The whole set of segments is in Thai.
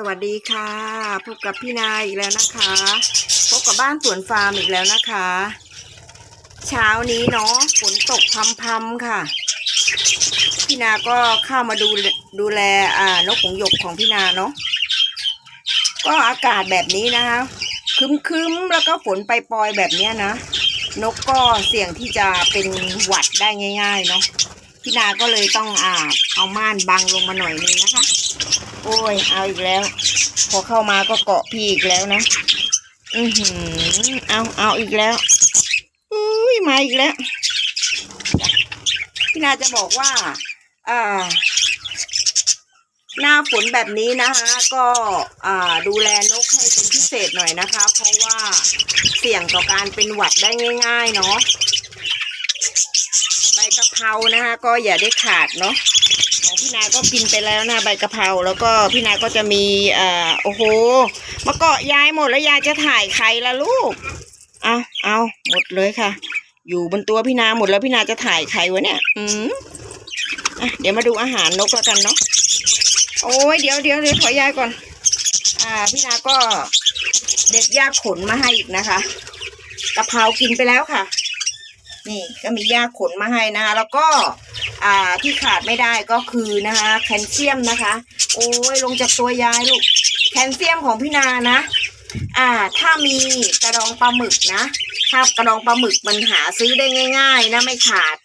สวัสดีค่ะ พบกับพี่นายอีกแล้วนะคะ พบกับบ้านสวนฟาร์มอีกแล้วนะคะ เช้านี้เนาะฝนตกพรำๆค่ะ พี่นาก็เข้ามาดูดูแลอ่านกหงหยกของพี่นาเนาะก็อากาศแบบนี้นะคะคึ้มๆแล้วก็ฝนไปปลอยๆแบบเนี้ยนะ นกก็เสี่ยงที่จะเป็นหวัดได้ง่าย ๆ เนาะ พี่นาก็เลยต้องอ่าเอาม่านบังลงมาหน่อยนึงนะคะ โอ้ย เอาอีกแล้ว พอเข้ามาก็เกาะพี่อีกแล้วนะ อือหือ เอาเอาอีกแล้วอุ้ยมาอีกแล้ว พี่นาจะบอกว่า อ่าหน้าฝนแบบนี้นะคะ ก็อ่าดูแลนกให้เป็นพิเศษหน่อยนะคะ เพราะว่าเสี่ยงต่อการเป็นหวัดได้ง่าย ๆ เนาะ กะเพรานะคะ ก็อย่าได้ขาดเนาะของพี่นาก็กินไปแล้วนะใบกะเพราแล้วก็พี่นาก็จะมีเอ่อโอ้โหมาเกาะยายหมดแล้วยายจะถ่ายใครละลูกเอาเอาหมดเลยค่ะ อยู่บนตัวพี่นาหมดแล้วพี่นาจะถ่ายใครวะเนี่ย อืมอะเดี๋ยวมาดูอาหารนกแล้วกันเนาะโอ้ยเดี๋ยวเดี๋ยวเดี๋ยวขอยายก่อน อ่า พี่นาก็เด็ดหญ้าขนมาให้อีกนะคะกะเพรากินไปแล้วค่ะ นี่ก็มีหญ้าขนมาให้นะคะ แล้วก็อ่าที่ขาดไม่ได้ก็คือนะคะ แคลเซียมนะคะ โอ้ยลงจากตัวยายลูกแคลเซียมของพี่นานะ อ่า ถ้ามีกระดองปลาหมึกนะถ้ากระดองปลาหมึกมันหาซื้อได้ง่าย ๆ นะไม่ขาด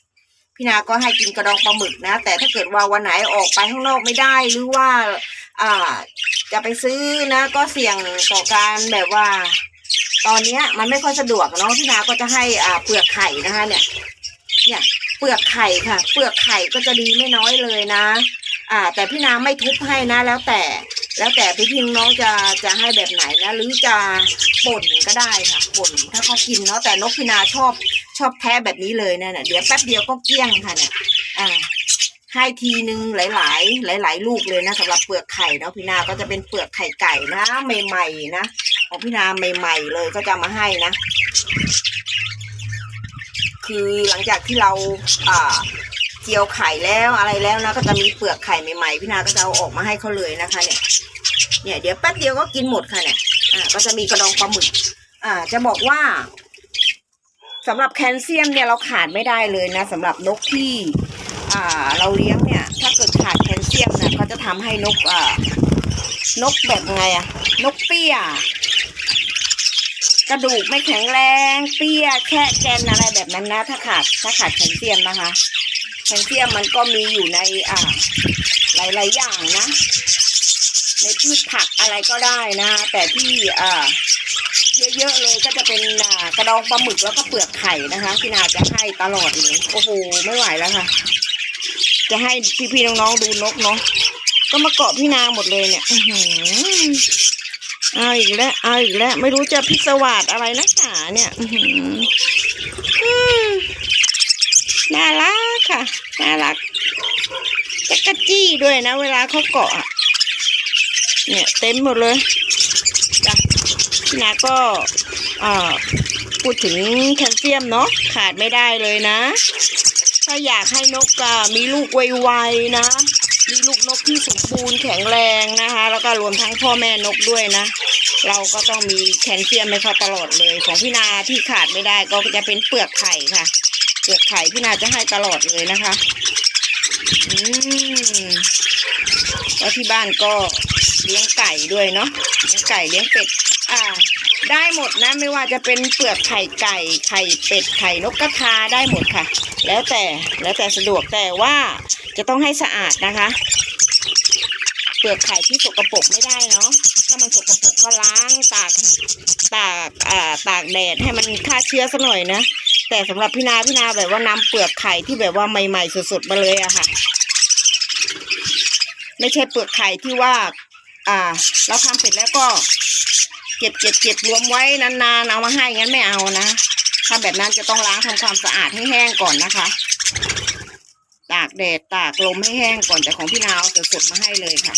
พี่นาก็ให้กินกระดองปลาหมึกนะ แต่ถ้าเกิดว่าวันไหนออกไปข้างนอกไม่ได้หรือว่า อ่า จะไปซื้อนะ ก็เสี่ยงต่อการแบบว่า ตอนเนี้ยมันไม่ค่อยสะดวกเนาะพี่นาก็จะให้อ่าเปลือกไข่นะคะเนี่ย เนี่ยเปลือกไข่ค่ะ เปลือกไข่ก็จะดีไม่น้อยเลยนะ อ่า แต่พี่นาไม่ทุบให้นะ แล้วแต่ แล้วแต่พี่พี่น้องจะจะให้แบบไหนนะหรือจะป่นก็ได้ค่ะป่นถ้าเขากินเนาะแต่นกพี่นาชอบชอบแท้แบบนี้เลยนะเนี่ยเดี๋ยวแป๊บเดียวก็เกลี้ยงค่ะเนี่ยอ่า ให้ทีหนึ่งหลาย ๆ หลาย ๆ ลูกเลยนะสำหรับเปลือกไข่เนาะพี่นาก็จะเป็นเปลือกไข่ไก่นะใหม่ๆนะของพี่นาใหม่ ๆ เลยก็จะมาให้นะ คือหลังจากที่เราอ่าเจียวไข่แล้วอะไรแล้วนะ ก็จะมีเปลือกไข่ใหม่ๆพี่นาก็จะเอาออกมาให้เขาเลยนะคะ เนี่ย เนี่ยเดี๋ยวแป๊บเดียวก็กินหมดค่ะเนี่ยอ่าก็จะมีกระดองปลาหมึกอ่า จะบอกว่าสำหรับแคลเซียมเนี่ยเราขาดไม่ได้เลยนะสำหรับนกที่ เราเลี้ยงเนี่ย ถ้าเกิดขาดแคลเซียมเนี่ยก็จะทำให้นกอ่านกแบบไงอะนกเปี้ย กระดูกไม่แข็งแรง เปี้ยแค่แกนอะไรแบบนั้นนะ ถ้าขาดถ้าขาดแคลเซียมนะคะ แคลเซียมมันก็มีอยู่ในอ่า หลาย ๆ อย่างนะ ในพืชผักอะไรก็ได้นะ แต่ที่อ่าเยอะๆเลยก็จะเป็นกระดองปลาหมึกแล้วก็เปลือกไข่นะคะพี่นาจะให้ตลอดเลย โอ้โห ไม่ไหวแล้วค่ะ จะให้พี่ๆน้องๆดูนกเนาะก็มาเกาะพี่นาหมดเลยเนี่ยอือหือเอาอีกแล้วเอาอีกแล้วไม่รู้จะพิศวาสอะไรนักหนาเนี่ยอือน่ารักค่ะน่ารักจักรจี้ด้วยนะ เวลาเขาเกาะเนี่ยเต็มหมดเลยจ้ะพี่นาก็อ่อพูดถึงแคลเซียมเนาะขาดไม่ได้เลยนะ ถ้าอยากให้นกอะมีลูกไวๆนะ มีลูกนกที่สมบูรณ์แข็งแรงนะคะ แล้วก็รวมทั้งพ่อแม่นกด้วยนะ เราก็ต้องมีแคลเซียมให้เขาตลอดเลย ของพี่นาที่ขาดไม่ได้ก็จะเป็นเปลือกไข่ค่ะ เปลือกไข่พี่นาจะให้ตลอดเลยนะคะ อืมแล้วที่บ้านก็เลี้ยงไก่ด้วยเนาะ เลี้ยงไก่เลี้ยงเป็ด อ่า ได้หมดนะไม่ว่าจะเป็นเปลือกไข่ไก่ไข่เป็ดไข่นกกระทาได้หมดค่ะ แล้วแต่แล้วแต่สะดวกแต่ว่าจะต้องให้สะอาดนะคะ เปลือกไข่ที่สกปรกไม่ได้เนาะถ้ามันสกปรกก็ล้างตากตากอ่าตากแดดให้มันฆ่าเชื้อสัหน่อยนะแต่สำหรับพี่นาพี่นาแบบว่านำเปลือกไข่ที่แบบว่าใหม่ ๆสดๆมาเลยอะค่ะ ไม่ใช่เปลือกไข่ที่ว่า อ่า เราทำเสร็จแล้วก็เก็บเก็บเก็บรวมไว้นานๆเอามาให้งั้นไม่เอานะถ้าแบบนั้นจะต้องล้างทำความสะอาดให้แห้งก่อนนะคะ ตากแดดตากลมให้แห้งก่อนแต่ของพี่นาเอาสดๆมาให้เลยค่ะ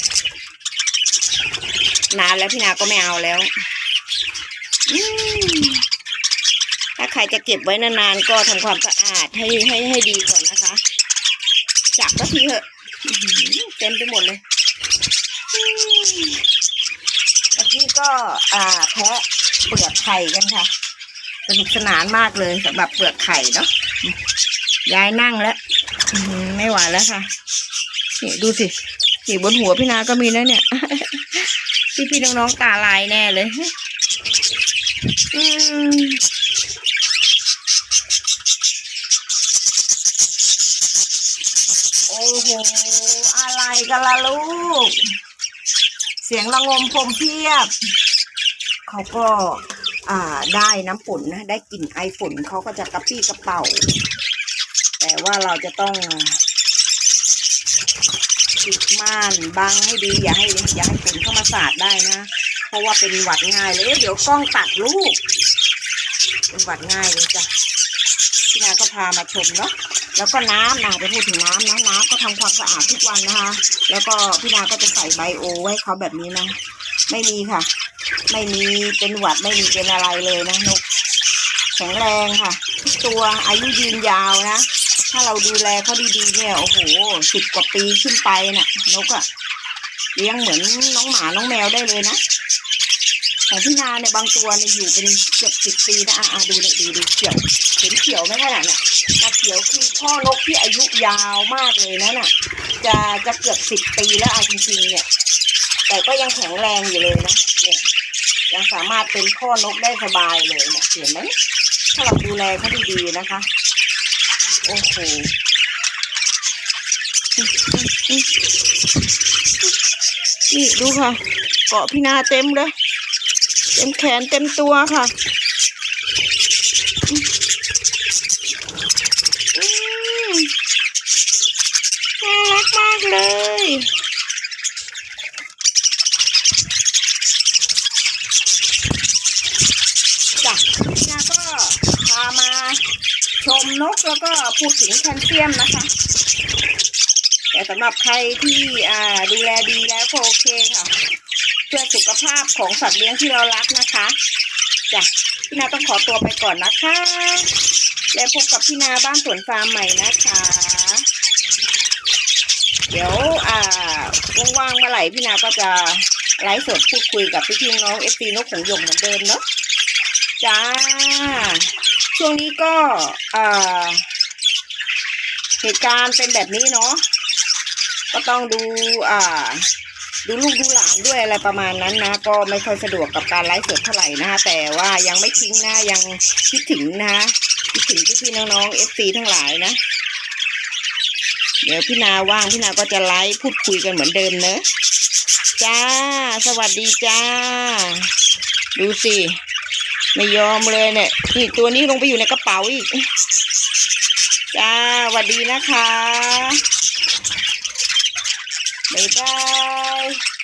นานแล้วพี่นาก็ไม่เอาแล้วถ้าใครจะเก็บไว้นานๆก็ทำความสะอาดให้ให้ให้ดีก่อนนะคะ จับก็ทีเถอะเต็มไปหมดเลย เมื่อกี้ก็อ่าแพะเปลือกไข่กันค่ะสนุกสนานมากเลยสำหรับเปลือกไข่เนาะยายนั่งแล้วอืไม่ไหวแล้วค่ะนี่ดูสินี่บนหัวพี่นาก็มีนะเนี่ยพี่พี่ๆน้องๆตาลายแน่เลยอืมโอ้โห อะไรกันล่ะลูก เสียงระงมพรมเพียบ เขาก็ได้น้ำฝนนะ ได้กลิ่นไอฝนเขาก็จะกระปี้กระเป๋า แต่ว่าเราจะต้องปิดม่านบังให้ดีอย่าให้อย่าให้ฝนเข้ามาสาดได้นะ เพราะว่าเป็นหวัดง่ายเลยเอ๊ะเดี๋ยวกล้องตัดลูก เป็นหวัดง่ายเลยจ้ะพี่นาก็พามาชมเนาะ แล้วก็น้ำนะจะพูดถึงน้ำนะน้ำก็ทำความสะอาดทุกวันนะคะ แล้วก็พี่นาก็จะใส่ไบโอไว้เขาแบบนี้นะ ไม่มีค่ะ ไม่มีเป็นหวัดไม่มีเป็นอะไรเลยนะนกแข็งแรงค่ะทุกตัวอายุยืนยาวนะ ถ้าเราดูแลเขาดีๆเนี่ยโอ้โหสิบกว่าปีขึ้นไปน่ะ นกอะเลี้ยงเหมือนน้องหมาน้องแมวได้เลยนะ ของพี่นาเนี่ยบางตัวเนี่ยอยู่เป็นเกือบสิบปีนะอะอะดูเนี่ยดูดูเขียวเห็นเขียวไหมขนาดเนี่ยตาเขียวคือพ่อนกที่อายุยาวมากเลยนะน่ะ จะจะเกือบสิบปีแล้วอะจริงๆ เนี่ย แต่ก็ยังแข็งแรงอยู่เลยนะเนี่ยยังสามารถเป็นพ่อนกได้สบายเลยเนี่ยเห็นไหมถ้าเราดูแลเขาดีๆนะคะ โอ้โหนี่ดูค่ะ เกาะพี่นาเต็มเลย เต็มแขนเต็มตัวค่ะอืมน่ารักมากเลยจ้ะนาก็พามาชมนกแล้วก็พูดถึงแคลเซียมนะคะ สำหรับใครที่อ่าดูแลดีแล้วก็โอเคค่ะ เพื่อสุขภาพของสัตว์เลี้ยงที่เรารักนะคะจ้ะพี่นาต้องขอตัวไปก่อนนะคะ แล้วพบกับพี่นาบ้านสวนฟาร์มใหม่นะคะ เดี๋ยวอ่าว่างๆเมื่อไหร่พี่นาก็จะไลฟ์สดพูดคุยกับพี่ๆน้องเอฟซีนกของหยงเหมือนเดิมเนาะจ้า ช่วงนี้ก็เหตุการณ์เป็นแบบนี้เนาะ ก็ต้องดูอ่า ดูลูกดูหลานด้วยอะไรประมาณนั้นนะ ก็ไม่ค่อยสะดวกกับการไลฟ์สดเท่าไหร่นะคะแต่ว่ายังไม่ทิ้งนะยังคิดถึงนะคิดถึงพี่ๆน้องๆเอฟซีทั้งหลายนะ เดี๋ยวพี่นาว่างพี่นาก็จะไลฟ์พูดคุยกันเหมือนเดิมเนอะจ้า สวัสดีจ้า ดูสิไม่ยอมเลยเนี่ยนี่ตัวนี้ลงไปอยู่ในกระเป๋าอีก จ้าสวัสดีนะคะ บ๊ายบาย